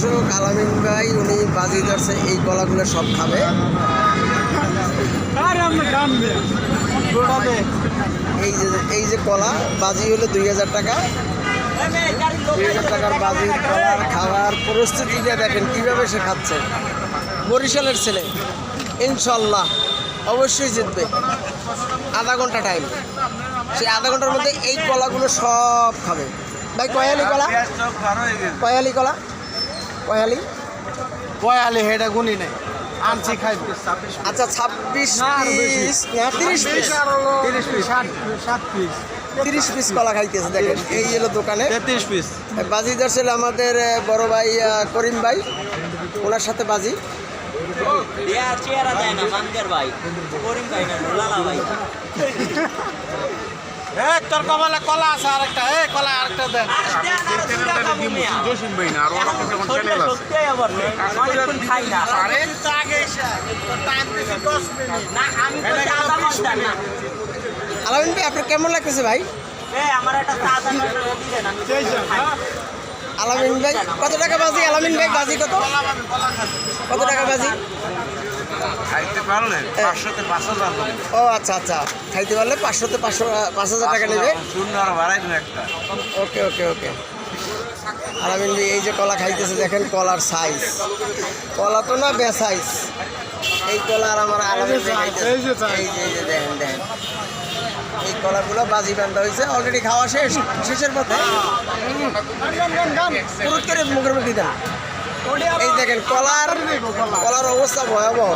দর্শক আলামিন ভাই উনি বাজি ধরছে এই কলাগুলো সব খাবে। এই যে এই যে কলা বাজি হলো দুই হাজার টাকা। দুই হাজার টাকার বাজি কলা খাওয়ার পরিস্থিতিটা দেখেন কীভাবে সে খাচ্ছে। বরিশালের ছেলে ইনশাল্লাহ অবশ্যই জিতবে। আধা ঘণ্টা টাইম সেই আধা ঘণ্টার মধ্যে এই কলাগুলো সব খাবে। ভাই কয়ালি কলা? কয়ালি কলা? কয়ালি? পয়ালি হেডা গুনি নেই। আনছি খাইব। আচ্ছা ছাব্বিশ পিস না তিরিশ পিস। তিরিশ পিস ষাট সাত পিস। তিরিশ পিস কলা খাইতেছে দেখেন এই হলো দোকানে। তেত্রিশ পিস। বাজিদার ছিল আমাদের বড় ভাই করিম ভাই। ওনার সাথে বাজি। চেহারা দেয় না ভাই। করিম ভাই না লালা ভাই। এ তোর কলা আছে আরেকটা। এ কলা আরেকটা না আরে তো আগে এসে টাইম বেশি দশ না আমি তো আধা ঘণ্টা না আলামিন ভাই আপনার কেমন লাগতেছে ভাই? এ আমার একটা আধা ঘণ্টা। আলামিন ভাই কত টাকা বাজি? আলামিন ভাই বাজি কত? কত টাকা বাজি? ও আচ্ছা আচ্ছা। খাইতে পারলে পাঁচশোতে পাঁচশো পাঁচ হাজার টাকা নেবে? শূন্য আর বাড়াই দেবে একটা। ওকে ওকে ওকে। আলামিন ভাই এই যে কলা খাইতেছে দেখেন কলার সাইজ কলা তো না বে সাইজ এই কলা আর আমার আলামিন ভাই খাইতেছে। এই যে দেখেন দেখেন। এই কলাগুলো বাজি বান্ধা হয়েছে। অলরেডি খাওয়া শেষ। শেষের পথে। পুরুত মুখের মুখে দেন এই দেখেন, কলার কলার অবস্থা ভয়াবহ।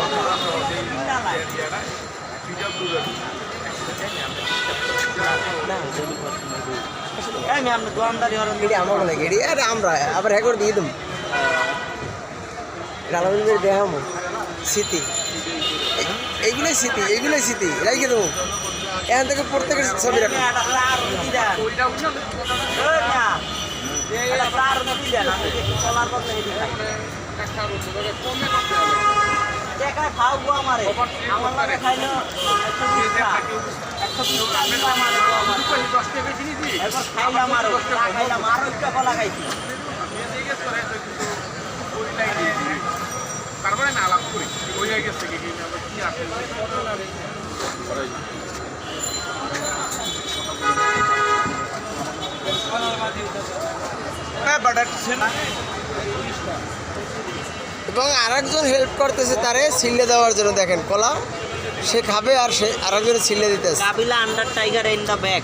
আমার আবার করে দিয়ে স্মৃতি। এইগুলোই স্মৃতি এইগুলোই স্মৃতি রাইখে দেবো এখান থেকে প্রত্যেকের ছবি রাখো। তারপরে না, আলাপ করি। ওই গেছে কি এবং আরেকজন হেল্প করতেছে তারে ছিল্লে দেওয়ার জন্য দেখেন কলা সে খাবে আর সে আরেকজন ছিল্লে দিতেছে। কাবিলা under tiger in the back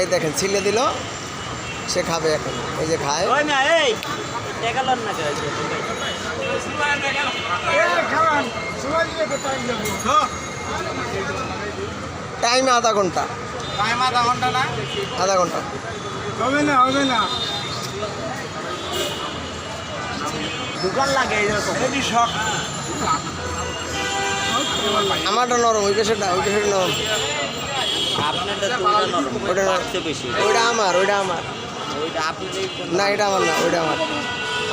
এই দেখেন ছিল্লে দিল সে খাবে এখন। এই যে খায়। ওই না এই না টাইম আধা ঘণ্টা। টাইম আধা ঘণ্টা না? আধা ঘণ্টা। হবে না হবে না। দোকান লাগে শখ আমারটা নরম ওই পেশাটা ওই পেশাটা নরম। ওইটা আমার ওইটা আমার। না এটা আমার না ওইটা আমার।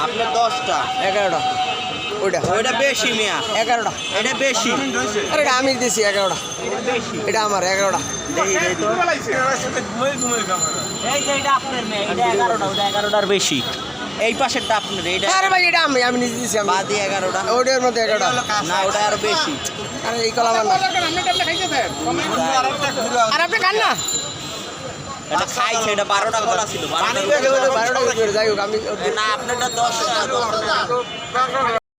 আপনার দশটা। এগারোটা। ওইটা। ওইটা বেশি মিয়া। এগারোটা। এটা বেশি। আরে এটা আমি দিছি এগারোটা। এটা আমার এগারোটা। ওটা এগারোটার বেশি। এই পাশেরটা আপনার এটা আরে ভাই এটা আমি আমি নিজে দিছি আমি। বাদি এগারোটা। ওইটার মধ্যে না ওটা আরও বেশি। আরে এই কলা আমার আর আপনি খান না? এটা খাইছে এটা বারোটা কলা ছিল যাই হোক আমি না আপনারটা